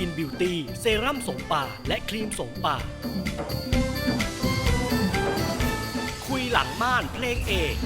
อินบิวตี้เซรั่มสงป่า และครีมสงป่า คุยหลังม่านเพลงเอก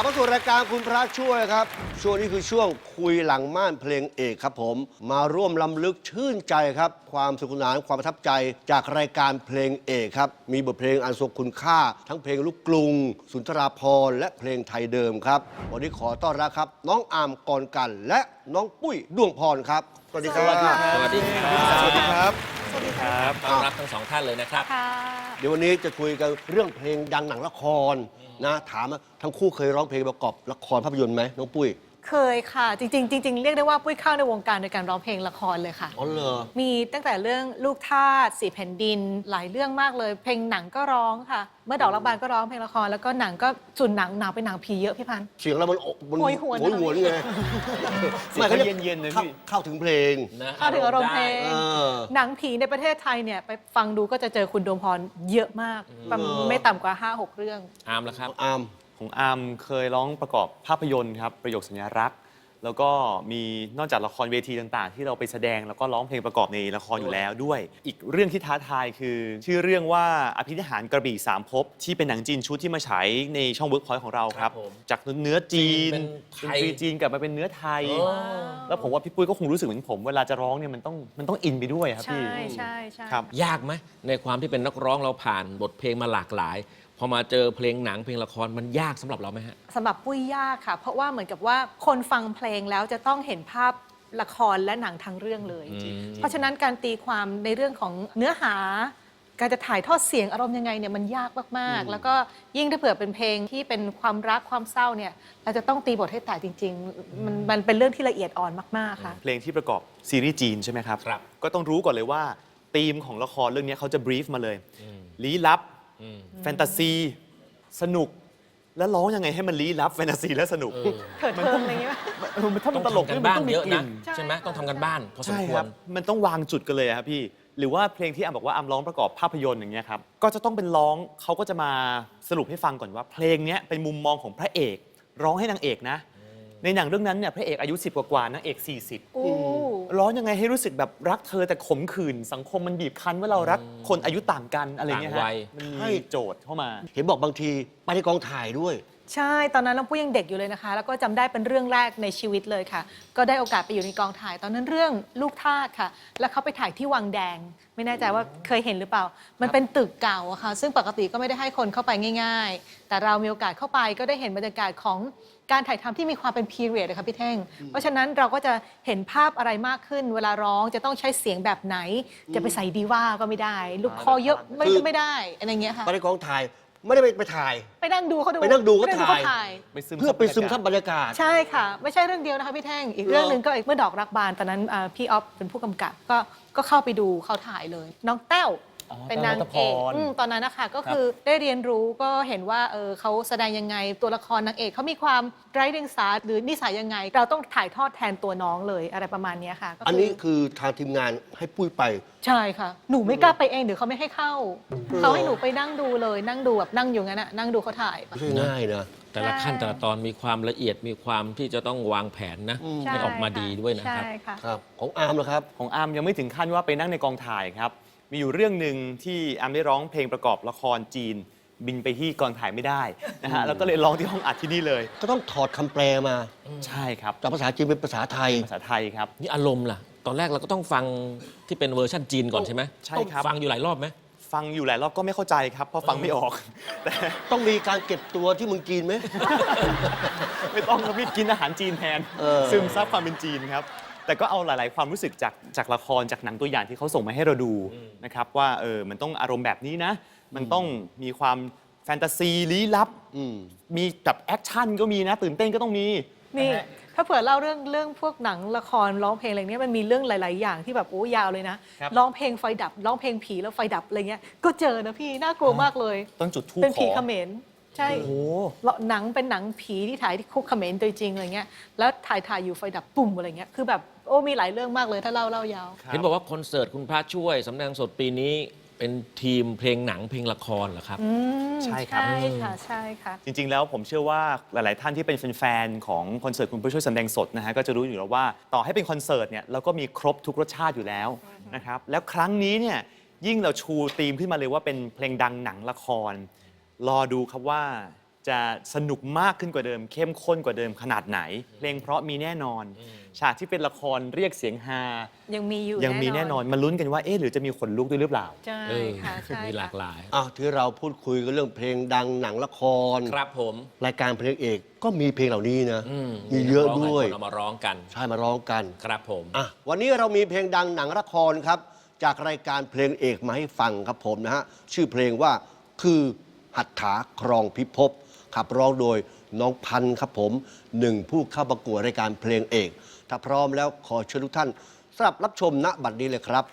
ลับมาสู่รายการคุณพระช่วยครับ ช่วงนี้คือช่วงคุยหลังม่านเพลงเอกครับผม มาร่วมลำลึกชื่นใจครับ ความสนุกสนานความประทับใจจากรายการเพลงเอกครับ มีบทเพลงอันทรงคุณค่า ทั้งเพลงลูกกรุง สุนทราภรณ์และเพลงไทยเดิมครับ วันนี้ขอต้อนรับครับ น้องอามกรกัน และน้องปุ้ยดวงพรครับสวัสดีครับสวัสดีครับสวัสดีครับสวัสดีครับต้อนรับทั้งสองท่านเลยนะครับ ค่ะ เดี๋ยววันนี้จะคุยกันเรื่องเพลงดังหนังละครนะ ถามว่าทั้งคู่เคยร้องเพลงประกอบละครภาพยนตร์ไหมน้องปุ้ย เคยค่ะ จริงๆจริงๆเรียกได้ว่าปุ้ยเข้าในวงการโดยการร้องเพลงละครเลยค่ะ อ๋อเหรอ มีตั้งแต่เรื่องลูกทาสสี่แผ่นดินหลายเรื่องมากเลย เพลงหนังก็ร้องค่ะ เมื่อดอกรักบานก็ร้องเพลงละครแล้วก็หนังก็ส่วนหนังหนังเป็นหนังผีเยอะพี่พันธ์เสียงเรามันอกมันโหยหวนโหยหวนไงเสียงเขาเย็นๆนะเข้าพี่ เข้าถึงเพลงนะเข้าถึงอารมณ์เพลง เออ หนังผีในประเทศไทยเนี่ยไปฟังดูก็จะเจอคุณดวงพรเยอะมากประมาณไม่ต่ำกว่า 5-6 เรื่อง อาร์มแล้วครับ อาม ของอาร์มเคยร้องประกอบภาพยนตร์ครับประโยคสัญญารักแล้วก็มีนอกจากละครเวทีต่างๆ ที่เราไปแสดงแล้วก็ร้องเพลงประกอบในละครอยู่แล้วด้วย อีกเรื่องที่ท้าทายคือ ชื่อเรื่องว่าอภินิหารกระบี่สามภพที่เป็นหนังจีนชุดที่มาฉายในช่องเวิร์กพอยต์ของเราครับ ครับผมจากเนื้อจีนเป็นไทย ดนตรีจีนกลับมาเป็นเนื้อไทยโอ้แล้วผมว่าพี่ปุ้ยก็คงรู้สึกเหมือนผมเวลาจะร้องเนี่ยมันต้องมันต้องอินไปด้วยครับใช่พี่ใช่ใช่ ครับ ยากไหมในความที่เป็นนักร้องเราผ่านบทเพลงมาหลากหลาย พอมาเจอเพลงหนังเพลงละครมันยากสำหรับเราไหมฮะ สำหรับปุ้ยยากค่ะ เพราะว่าเหมือนกับว่าคนฟังเพลงแล้วจะต้องเห็นภาพละครและหนังทั้งเรื่องเลย อืม เพราะฉะนั้นการตีความในเรื่องของเนื้อหา การจะถ่ายทอดเสียงอารมณ์ยังไงเนี่ยมันยากมากๆ แล้วก็ยิ่งถ้าเผื่อเป็นเพลงที่เป็นความรักความเศร้าเนี่ยเราจะต้องตีบทให้แตกจริง ๆ มันมันเป็นเรื่องที่ละเอียดอ่อนมากๆค่ะ เพลงที่ประกอบซีรีส์จีนใช่ไหมครับ ครับ ก็ต้องรู้ก่อนเลยว่าธีมของละครเรื่องนี้เขาจะบรีฟมาเลยลี้ลับอืม แฟนตาซี สนุก แล้วร้องยังไงให้มันลี้ลับแฟนตาซีและสนุก เถิดเทิงอะไรอย่างเงี้ยเออมันถ้าต้มัอนงตลกทำกันมับ้านต้องมีเยอะกลิ่นะนใช่ใช่ไหมต้องทำกันบ้านพอสมใช่คควรัรบมันต้องวางจุดกันเลยอะครับพี่ หรือว่าเพลงที่อำบอกว่าอำร้องประกอบภาพยนตร์อย่างเงี้ยครับ ก็จะต้องเป็นร้องเขาก็จะมาสรุปให้ฟังก่อนว่า เพลงเนี้ยเป็นมุมมองของพระเอก ร้องให้นางเอกนะ ในหนังเรื่องนั้นเนี่ยพระเอกอายุ 10 กว่าๆนางเอก 40 อู้ ร้องยังไงให้รู้สึกแบบรักเธอแต่ขมขื่นสังคมมันบีบคั้นว่าเรารักคนอายุต่างกันอะไรเงี้ยต่างวัฮะย มันใช่มีโจทย์เข้ามา เห็นบอกบางทีไปในกองถ่ายด้วย ใช่ ตอนนั้นน้องปุ้ยยังเด็กอยู่เลยนะคะ แล้วก็จำได้เป็นเรื่องแรกในชีวิตเลยค่ะ ก็ได้โอกาสไปอยู่ในกองถ่าย ตอนนั้นเรื่องลูกทาสค่ะ แล้วเขาไปถ่ายที่วังแดง ไม่แน่ใจว่าเคยเห็นหรือเปล่า มันเป็นตึกเก่าอะค่ะ ซึ่งปกติก็ไม่ได้ให้คนเข้าไปง่าย ๆ แต่เรามีโอกาสเข้าไปก็ได้เห็นบรรยากาศของการถ่ายทำที่มีความเป็นพีเรียดนะคะพี่เท่ง เพราะฉะนั้นเราก็จะเห็นภาพอะไรมากขึ้น เวลาร้องจะต้องใช้เสียงแบบไหน จะไปใส่ดีว่าก็ไม่ได้ ลูกคอเยอะไม่คือไม่ได้อะไรเงี้ยค่ะไปในกองถ่าย ไม่ได้ไปไปถ่าย ไปนั่งดูเขาดูไปนั่งดูเขาไปถ่าย ไปซึมเพื่อไปซึมซับบบบรรยากาศ ใช่ค่ะ ไม่ใช่เรื่องเดียวนะคะพี่แท่ง อีกเรื่องหนึ่งก็อีกเมื่อดอกรักบานตอนนั้นอ่าพี่ออฟเป็นผู้กำกับก็ก็เข้าไปดูเขาถ่ายเลย น้องแต้วอ๋อ เป็นนางแต้วนัทพเอกรอืมตอนนั้นนะคะก็คือได้เรียนรู้ก็เห็นว่าเออเขาแสดงยังไงตัวละครนางเอกเขามีความไร้เดียงสาหรือนิสัยยังไง เราต้องถ่ายทอดแทนตัวน้องเลยอะไรประมาณเนี้ยค่ะก็คือันนี้คือทางทีมงานให้ปุ้ยไป ใช่ค่ะ หนูไม่กล้าไปเองเดี๋ยวเขาไม่ให้เข้าเขาให้หนูไปนั่งดูเลยนั่งดูแบบนั่งอยู่งั้นอะนั่งดูเขาถ่าย ไม่ใช่ง่ายนะ แต่ละขั้นใช่แต่ละตอนมีความละเอียดมีความที่จะต้องวางแผนนะใช่ให้ออกมาดีด้วยนะคใช่รับค่ะ ครับ ของอาร์มเหรอครับ ของอาร์มยังไม่ถึงขั้นว่าไปนั่งในกองถ่ายครับ มีอยู่เรื่องหนึ่งที่อาร์มได้ร้องเพลงประกอบละครจีน บินไปที่กองถ่ายไม่ได้นะฮะแล้วก็เลยร้องที่ห้องอัดที่นี่เลย ก็ต้องถอดคำแปลมา ใช่ครับจากภาษาจีนเป็นภาษาไทย ภาษาไทยครับ นี่อารมณ์ล่ะ ตอนแรกเราก็ต้องฟังที่เป็นเวอร์ชันจีนก่อนใช่ไหมใช่ครับ ฟังอยู่หลายรอบไหมฟังอยู่หลายรอบก็ไม่เข้าใจครับเพราะฟังไม่ออกแต่ต้องมีการเก็บตัวที่เมืองจีนไหม ไม่ต้องครับพี่กินอาหารจีนแทน เออ ซึมซับความเป็นจีนครับ แต่ก็เอาหลาย ๆ ความรู้สึกจากจากละครจากหนังตัวอย่างที่เขาส่งมาให้เราดูนะครับว่าเออมันต้องอารมณ์แบบนี้นะ มันต้องมีความแฟนตาซีลี้ลับอืมมีแบบแอคชั่นก็มีนะ ตื่นเต้นก็ต้องมีนี่ะฮะถ้าเผื่อเล่าเรื่องเรื่องพวกหนังละครร้องเพลงอะไรเนี้ยมันมีเรื่องหลาย ๆ อย่างที่แบบโอ้ยาวเลยนะครับร้องเพลงไฟดับร้องเพลงผีแล้วไฟดับอะไรเงี้ยก็เจอนะพี่น่ากลัวมากเลยต้องจุดทูปเป็นขผีอเขมรใช่โอ้โหแล้วหนังเป็นหนังผีที่ถ่ายที่คุกเขมรโดยจริงอะไรเงี้ยแล้วถ่ายถ่ายอยู่ไฟดับปุ่มอะไรเงี้ยคือแบบโอ้มีหลายเรื่องมากเลยถ้าเล่าเล่ายาว ครับ เห็นบอกว่าคอนเสิร์ตคุณพระช่วยสำแดงสดปีนี้เป็นทีมเพลงหนังเพลงละครเหรอครับ อืมใช่ครับ ใช่ค่ะใช่ค่ะ จริง ๆ แล้วผมเชื่อว่าหลาย ๆ ท่านที่เป็นแฟน ๆ ของคอนเสิร์ตคุณผู้ช่วยแสดงสดนะฮะก็จะรู้อยู่แล้วว่าต่อให้เป็นคอนเสิร์ตเนี่ยเราก็มีครบทุกรสชาติอยู่แล้วนะครับแล้วครั้งนี้เนี่ยยิ่งเราชูธีมขึ้นมาเลยว่าเป็นเพลงดังหนังละคร รอดูครับว่า จะสนุกมากขึ้นกว่าเดิม เข้มข้นกว่าเดิมขนาดไหน เพลงเพราะมีแน่นอน ฉากที่เป็นละครเรียกเสียงฮายังมีอยู่ยังมีแน่นอนมาลุ้นกันว่าเอ๊ะหรือจะมีขนลุกด้วยหรือเปล่า ใช่เออค่ะใช่มีหลากค่ะหลายอะที่เราพูดคุยกันเรื่องเพลงดังหนังละคร ครับผมรายการเพลงเอกก็มีเพลงเหล่านี้นะ อืมีเยอะด้วยนักร้องหลาคนเอามาร้องกัน ใช่มาร้องกันครับผม อะวันนี้เรามีเพลงดังหนังละครครับ จากรายการเพลงเอกมาให้ฟังครับผมนะฮะ ชื่อเพลงว่าคือหัตถาครองพิภพ ขับร้องโดยน้องพันธ์ครับผมหนึ่งผู้เข้าประกวดรายการเพลงเอก ถ้าพร้อมแล้วขอเชิญทุกท่านสำหรับรับชมณบัดนี้เลยครับ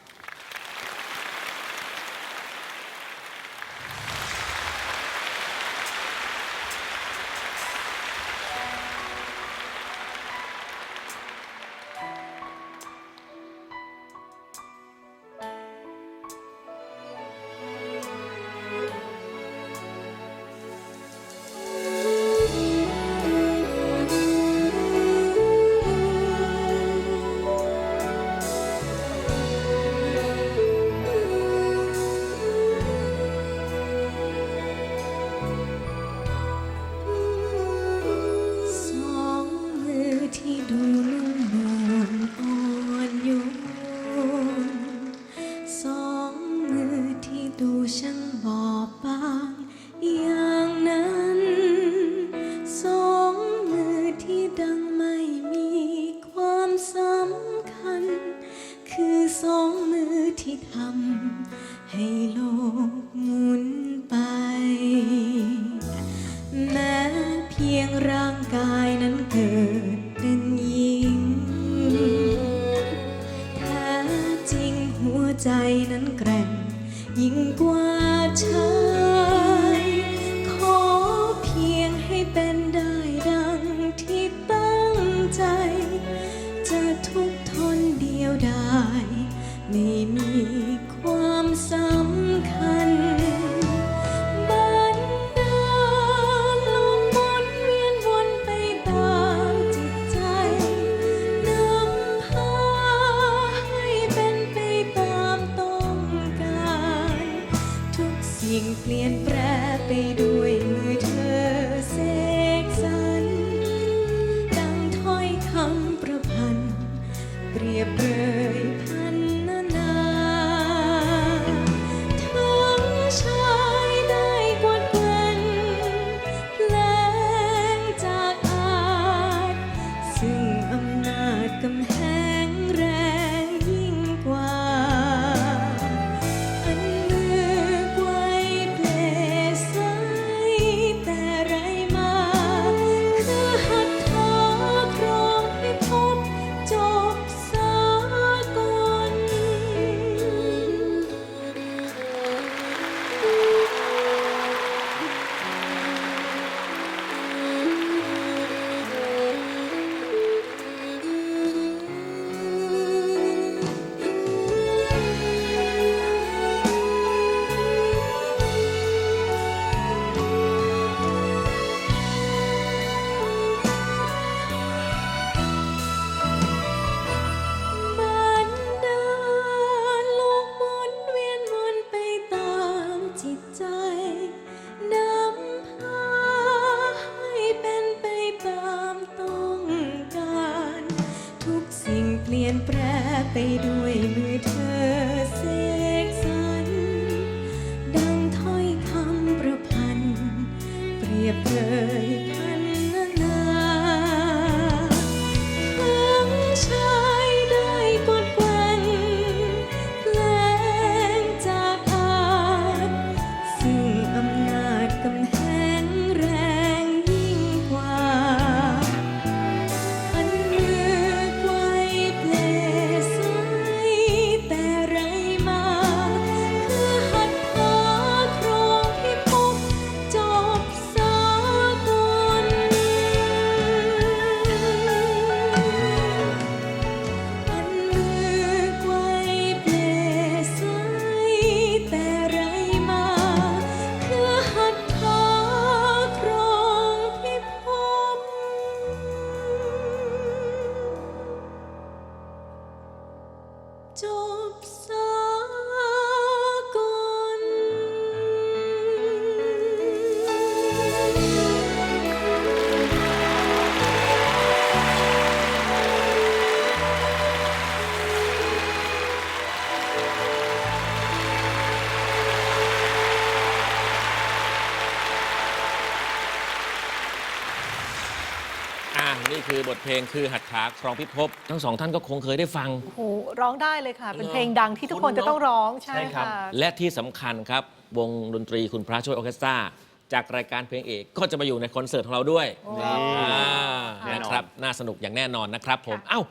ที่ทำให้โลกหมุนไป แม้เพียงร่างกายนั้นเกิดเป็นหญิงแท้จริงหัวใจนั้นแกร่งยิ่งกว่าชา ทุกสิ่งเปลี่ยนแปรไปด้วยมือเธอเสกสรรดังถ้อยคำประพันธ์เปรียบเปรยพันนานาทั้งชายได้กวาดแกว่งแปลงจากอาจ ซึ่งอำนาจกำแหง อบทเพลงคือหัตถาครองพิภพทั้งสองท่านก็คงเคยได้ฟัง โอ้โหร้องได้เลยค่ะ เป็นเหรอเพลงดังที่ทุกคนจะต้องร้องใช่ใช่ครับค่ะและที่สำคัญครับ วงดนตรีคุณพระช่วยออร์เคสตราจากรายการเพลงเอกก็จะมาอยู่ในคอนเสิร์ตของเราด้วยนี่อ่าแน่นอน นะครับน่าสนุกอย่างแน่นอนนะครับผมเอ้า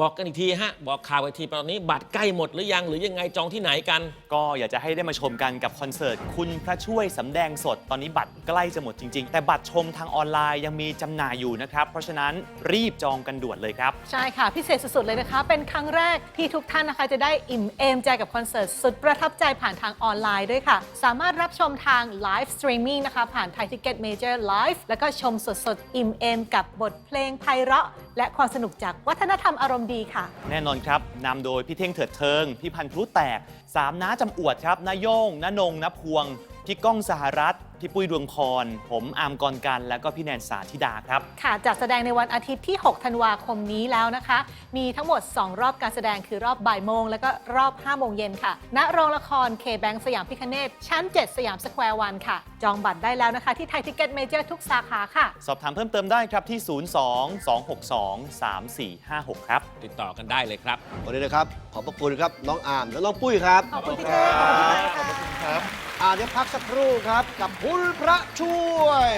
บอกกันอีกทีฮะ บอกข่าวอีกทีตอนนี้บัตรใกล้หมดหรือยัง หรือยังไงจองที่ไหนกัน ก็อยากจะให้ได้มาชมกันกับคอนเสิร์ต คุณพระช่วยสำแดงสด ตอนนี้บัตรใกล้จะหมดจริง ๆ แต่บัตรชมทางออนไลน์ยังมีจำหน่ายอยู่นะครับ เพราะฉะนั้นรีบจองกันด่วนเลยครับ ใช่ค่ะ พิเศษสุด ๆ เลยนะคะ เป็นครั้งแรกที่ทุกท่านนะคะ จะได้อิ่มเอมใจกับคอนเสิร์ตสุดประทับใจผ่านทางออนไลน์ด้วยค่ะ สามารถรับชมทางไลฟ์สตรีมมิ่งนะคะผ่านไทยทิกเก็ตเมเจอร์ไลฟ์แล้วก็ชมสดๆอิ่มเอมกับบทเพลงไพเราะ และความสนุกจากวัฒนธรรมอารมณ์ดีค่ะ แน่นอนครับนำโดยพี่เท่งเถิดเทิง พี่พันธุ์พลุแตกสามน้าจำอวดครับนาโยงน้านงน้าพวง พี่ก้องสหรัฐ พี่ปุ้ยดวงพร ผมอามกรกัน แล้วก็พี่แนนสาธิดาครับ ค่ะจัดแสดงในวันอาทิตย์ที่ 6 ธันวาคมนี้แล้วนะคะ มีทั้งหมด 2 รอบการแสดงคือรอบบ่ายโมง แล้วก็รอบ 5 โมงเย็นค่ะ ณ โรงละครเคแบงสยามพิคเนตชั้น 7 สยามสแควร์วันค่ะ จองบัตรได้แล้วนะคะ ที่ไทยทิกเก็ตเมเจอร์ทุกสาขาค่ะ สอบถามเพิ่มเติมได้ครับที่ 02-262-3456 ครับ ติดต่อกันได้เลยครับ วันนี้นะครับ ขอบพระคุณครับ น้องอามและน้องปุ้ยครับ ขอบคุณพี่เต้ขอบคุณพี่ไม้ค่ะ อ่าเดี๋ยวพักสักครู่ครับ กับคุณพระช่วย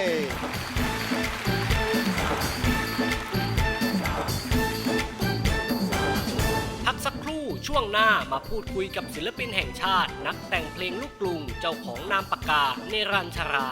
พักสักครู่ช่วงหน้ามาพูดคุยกับศิลปินแห่งชาติ นักแต่งเพลงลูกกรุงเจ้าของนามปากกาเนรัญชรา